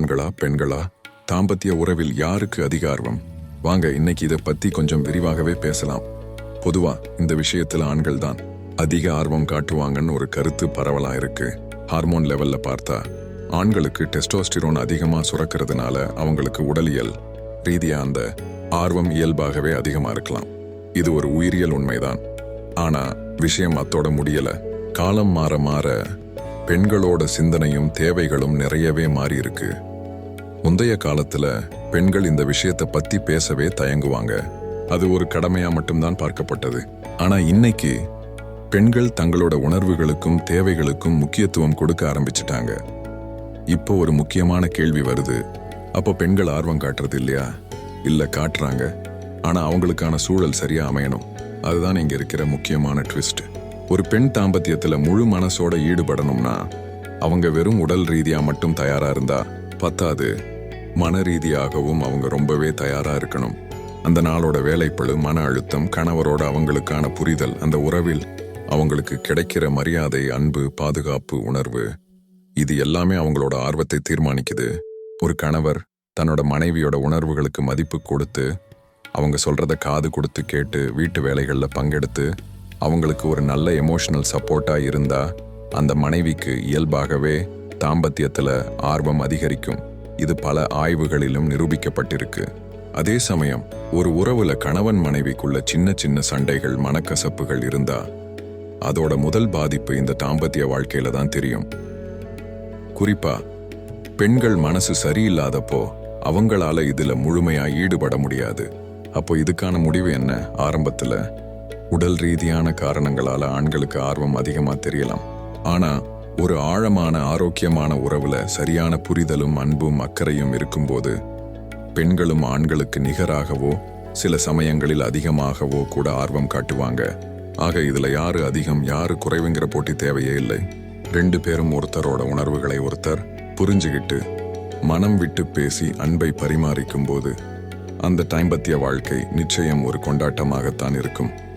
ஆண்களா பெண்களா? தாம்பத்திய உறவில் யாருக்கு அதிக ஆர்வம் வாங்க இன்னைக்கு இதை பத்தி கொஞ்சம் விரிவாகவே பேசலாம். பொதுவா இந்த விஷயத்துல ஆண்கள் தான் அதிக ஆர்வம் காட்டுவாங்கன்னு ஒரு கருத்து பரவலா இருக்கு. ஹார்மோன் லெவல்ல பார்த்தா ஆண்களுக்கு டெஸ்டோஸ்டிரோன் அதிகமா சுரக்கிறதுனால அவங்களுக்கு உடலியல் ரீதியாக அந்த ஆர்வம் இயல்பாகவே அதிகமா இருக்கலாம். இது ஒரு உயிரியல் உண்மைதான். ஆனா விஷயம் அத்தோட முடியல. காலம் மாற மாற பெண்களோட சிந்தனையும் தேவைகளும் நிறையவே மாறி இருக்கு முந்தைய காலத்துல பெண்கள் இந்த விஷயத்தை பத்தி பேசவே தயங்குவாங்க. அது ஒரு கடமையா மட்டும்தான் பார்க்கப்பட்டது. ஆனா இன்னைக்கு பெண்கள் தங்களோட உணர்வுகளுக்கும் தேவைகளுக்கும் முக்கியத்துவம் கொடுக்க ஆரம்பிச்சிட்டாங்க. இப்போ ஒரு முக்கியமான கேள்வி வருது. அப்போ பெண்கள் ஆர்வம் காட்டுறது இல்லையா? இல்ல காட்டுறாங்க. ஆனா அவங்களுக்கான சூழல் சரியா அமையணும். அதுதான் இங்க இருக்கிற முக்கியமான ட்விஸ்ட். ஒரு பெண் தாம்பத்தியத்துல முழு மனசோட ஈடுபடணும்னா அவங்க வெறும் உடல் ரீதியா மட்டும் தயாரா இருந்தா பத்தாது. மன ரீதியாகவும் அவங்க ரொம்பவே தயாரா இருக்கணும். அந்த நாளோட வேலைப்பளு மன அழுத்தம் கணவரோட அவங்களுக்கான புரிதல் அந்த உறவில் அவங்களுக்கு கிடைக்கிற மரியாதை அன்பு பாதுகாப்பு உணர்வு இது எல்லாமே அவங்களோட ஆர்வத்தை தீர்மானிக்குது. ஒரு கணவர் தன்னோட மனைவியோட உணர்வுகளுக்கு மதிப்பு கொடுத்து அவங்க சொல்றத காது கொடுத்து கேட்டு வீட்டு வேலைகளில் பங்கெடுத்து அவங்களுக்கு ஒரு நல்ல எமோஷனல் சப்போர்ட்டா இருந்தா அந்த மனைவிக்கு இயல்பாகவே தாம்பத்தியத்தில் ஆர்வம் அதிகரிக்கும். இது பல ஆய்வுகளிலும் நிரூபிக்கப்பட்டிருக்கு. அதே சமயம் ஒரு உறவுல கணவன் மனைவிக்குள்ள சின்ன சின்ன சண்டைகள் மனக்கசப்புகள் இருந்தா அதோட முதல் பாதிப்பு இந்த தாம்பத்திய வாழ்க்கையில தான் தெரியும். குறிப்பா பெண்கள் மனசு சரியில்லாதப்போ அவங்களால இதுல முழுமையா ஈடுபட முடியாது. அப்போ இதுக்கான முடிவு என்ன? ஆரம்பத்துல உடல் ரீதியான காரணங்களால ஆண்களுக்கு ஆர்வம் அதிகமா தெரியலாம். ஆனா ஒரு ஆழமான ஆரோக்கியமான உறவுல சரியான புரிதலும் அன்பும் அக்கறையும் இருக்கும்போது பெண்களும் ஆண்களுக்கு நிகராகவோ சில சமயங்களில் அதிகமாகவோ கூட ஆர்வம் காட்டுவாங்க. ஆக இதுல யாரு அதிகம் யாரு குறைவுங்கிற போட்டி தேவையே இல்லை. ரெண்டு பேரும் ஒருத்தரோட உணர்வுகளை ஒருத்தர் புரிஞ்சுக்கிட்டு மனம் விட்டு பேசி அன்பை பரிமாறிக்கும் போது அந்த டைம்பத்திய வாழ்க்கை நிச்சயம் ஒரு கொண்டாட்டமாகத்தான் இருக்கும்.